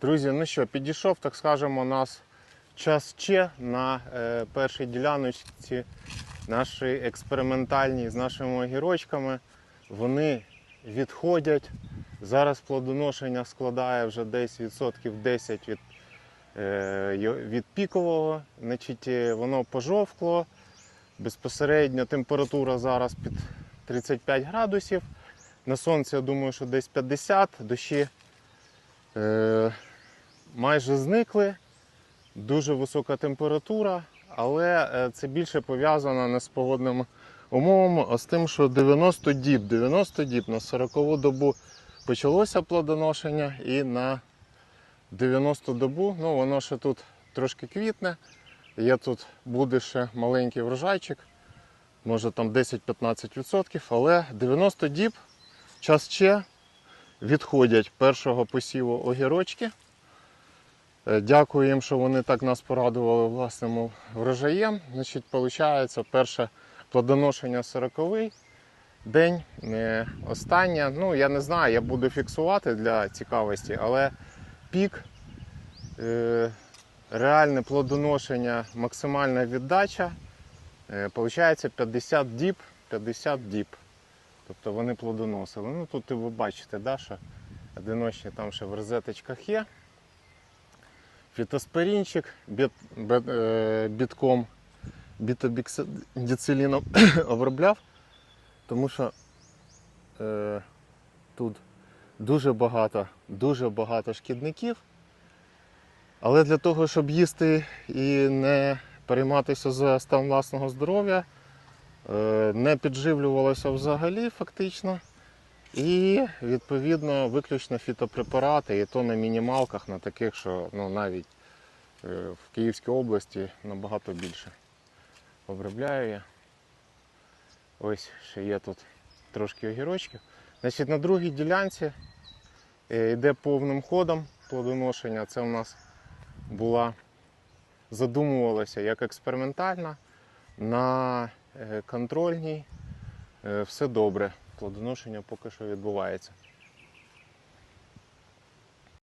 Друзі, ну що, підійшов, так скажемо, у нас час ще на е, першій діляночці наші експериментальні з нашими огірочками. Вони відходять. Зараз плодоношення складає вже десь відсотків 10 від, е, від пікового. Значить, е, воно пожовкло. Безпосередньо температура зараз під 35 градусів. На сонці, я думаю, що десь 50, дощі е, майже зникли. Дуже висока температура, але е, це більше пов'язано не з погодними умовами, а з тим, що 90 діб, 90 діб на 40 добу почалося плодоношення і на 90 добу, ну воно ще тут трошки квітне. Є тут буде ще маленький врожайчик, може там 10-15%, але 90 діб час ще відходять першого посіву огірочки. Е, Дякую їм, що вони так нас порадували власним врожаєм. Значить, виходить, перше плодоношення 40-й день, е, останнє. Ну, я не знаю, я буду фіксувати для цікавості, але пік, е, реальне плодоношення, максимальна віддача. е, Получається 50 діб, 50 діб. Тобто вони плодоносили. Ну тут ви бачите, да, що одиночні там ще в розеточках є. Фітоспорінчик біт, бет- е, бітком бітобіксидициліном обробляв, тому що е, тут дуже багато, дуже багато шкідників. Але для того, щоб їсти і не перейматися за стан власного здоров'я, е, не підживлювалося взагалі фактично. І відповідно виключно фітопрепарати, і то на мінімалках, на таких, що ну, навіть е, в Київській області набагато більше. Обробляю я. Ось ще є тут трошки огірочків. Значить, на другій ділянці е, йде повним ходом плодоношення. Це у нас була задумувалася як експериментальна. На е, контрольній все добре. Плодоношення поки що відбувається.